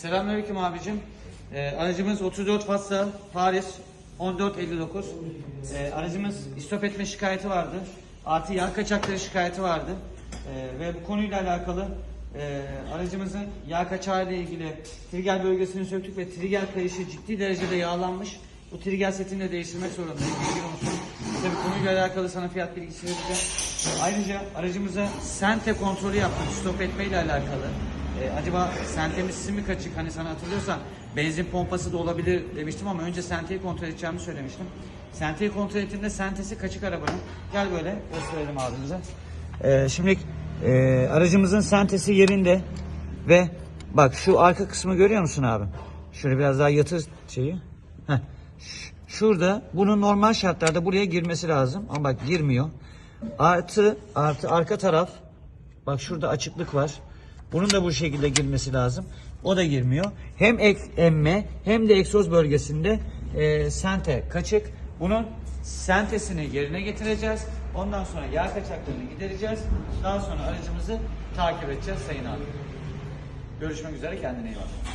Selamünaleyküm abicim. Ee, aracımız 34 Fatsa Paris 1459. Ee, aracımız istop etme şikayeti vardı. Artı yağ kaçakları şikayeti vardı. Ee, ve bu konuyla alakalı e, aracımızın yağ kaçağı ile ilgili trigger bölgesini söktük ve trigger kayışı ciddi derecede yağlanmış. Bu trigger setini de değiştirmek zorundayız. Bilgin olsun. Tabii konuyla alakalı sana fiyat bilgisi vereceğim. Ayrıca aracımıza sente kontrolü yaptık stop etme ile alakalı. Ee, acaba sentemiz sizin mi kaçık? Hani sana hatırlıyorsan benzin pompası da olabilir demiştim ama önce senteyi kontrol edeceğimi söylemiştim. Senteyi kontrol ettiğimde sentesi kaçık arabanın. Gel böyle gösterelim abimize. Ee, şimdi e, aracımızın sentesi yerinde ve bak şu arka kısmı görüyor musun abi? Şöyle biraz daha yatır şeyi. Heh. Şurada bunun normal şartlarda buraya girmesi lazım ama bak girmiyor. Artı artı arka taraf bak şurada açıklık var. Bunun da bu şekilde girmesi lazım. O da girmiyor. Hem ek, emme hem de egzoz bölgesinde e, sente kaçık. Bunun sentesini yerine getireceğiz. Ondan sonra yağ kaçaklarını gidereceğiz. Daha sonra aracımızı takip edeceğiz Sayın abi. Görüşmek üzere kendine iyi bak.